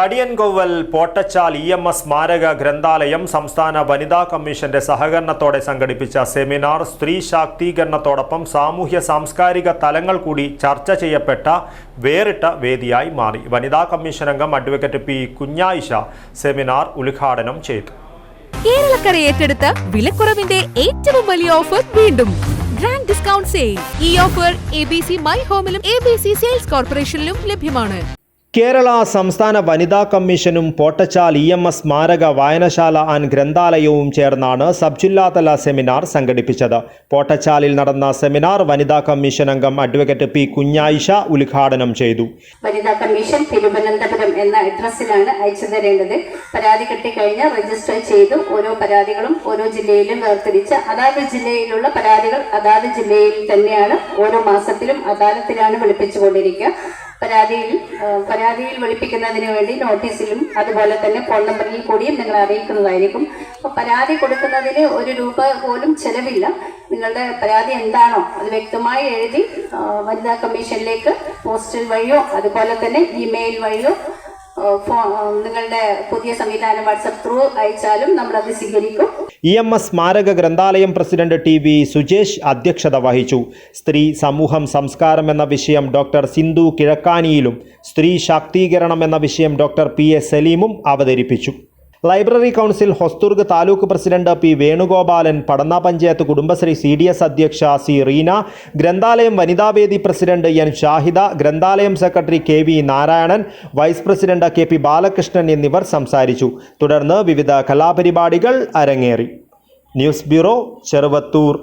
Kadiyankovval Pottachal E M S സ്മാരക ഗ്രന്ഥാലയം സംസ്ഥാന വനിതാ കമ്മീഷന്റെ സഹകരണത്തോടെ സംഘടിപ്പിച്ച സെമിനാർ സ്ത്രീ ശാക്തീകരണത്തോടൊപ്പം സാമൂഹ്യ സാംസ്കാരിക തലങ്ങൾ കൂടി ചർച്ച ചെയ്യപ്പെട്ട വേറിട്ട വേദിയായി മാറി. വനിതാ കമ്മീഷൻ അംഗം അഡ്വക്കേറ്റ് പി കുഞ്ഞായിഷ സെമിനാർ ഉദ്ഘാടനം ചെയ്തു. കേരളക്കര ഏറ്റെടുത്ത വിലക്കുറവിന്റെ ഏറ്റവും വലിയ ഓഫർ വീണ്ടും. Grand discount sale. ഈ offer A B C my ഹോമിലും A B C sales കോർപ്പറേഷനിലും ലഭ്യമാണ്. കേരള സംസ്ഥാന വനിതാ കമ്മീഷനും പോട്ടച്ചാൽ ഇ എം എസ് സ്മാരക വായനശാല ആൻഡ് ഗ്രന്ഥാലയവും ചേർന്നാണ് സബ് ജില്ലാതല സെമിനാർ സംഘടിപ്പിച്ചത്. പോട്ടച്ചാലിൽ നടന്ന സെമിനാർ വനിതാ കമ്മീഷൻ അംഗം അഡ്വക്കേറ്റ് പി കുഞ്ഞായിഷ ഉദ്ഘാടനം ചെയ്തു. വനിതാ കമ്മീഷൻ തിരുവനന്തപുരം എന്ന അഡ്രസ്സിലാണ് അയച്ചു തരേണ്ടത്. പരാതി കിട്ടിക്കഴിഞ്ഞാൽ രജിസ്റ്റർ ചെയ്തു ഓരോ പരാതികളും ഓരോ ജില്ലയിലും വേർതിരിച്ച് അതാത് ജില്ലയിലുള്ള പരാതികൾ അതാത് ജില്ലയിൽ തന്നെയാണ് ഓരോ മാസത്തിലും അദാലത്തിലാണ് വിളിപ്പിച്ചുകൊണ്ടിരിക്കുക. പരാതിയിൽ പരാതിയിൽ വിളിപ്പിക്കുന്നതിന് വേണ്ടി നോട്ടീസിലും അതുപോലെ തന്നെ ഫോൺ നമ്പറിൽ കൂടിയും നിങ്ങൾ അറിയിക്കുന്നതായിരിക്കും. അപ്പോൾ പരാതി കൊടുക്കുന്നതിന് ഒരു രൂപ പോലും ചെലവില്ല. നിങ്ങളുടെ പരാതി എന്താണോ അത് വ്യക്തമായി എഴുതി വനിതാ കമ്മീഷനിലേക്ക് പോസ്റ്റൽ വഴിയോ അതുപോലെ തന്നെ ഇമെയിൽ വഴിയോ നിങ്ങളുടെ പുതിയ സംവിധാനം വാട്സപ്പ് ത്രൂ അയച്ചാലും നമ്മളത് സ്വീകരിക്കും. ഇ എം എസ് സ്മാരക ഗ്രന്ഥാലയം പ്രസിഡന്റ് ടി വി സുജേഷ് അധ്യക്ഷത വഹിച്ചു. സ്ത്രീ സമൂഹം സംസ്കാരം എന്ന വിഷയം ഡോക്ടർ സിന്ധു കിഴക്കാനിയിലും സ്ത്രീ ശാക്തീകരണം എന്ന വിഷയം ഡോക്ടർ പി. എ. സലീമും അവതരിപ്പിച്ചു. Library council Hosdurg taluk president P Venugopalan Padanna panchayat Kudumbashree C D S അധ്യക്ഷ സി റീന ഗ്രന്ഥാലയം വനിതാവേദി president N Shahida ഗ്രന്ഥാലയം secretary K V Narayanan vice president K P Balakrishnan എന്നിവർ സംസാരിച്ചു. തുടർന്ന് വിവിധ കലാപരിപാടികൾ അരങ്ങേറി. News bureau Cheruvathur.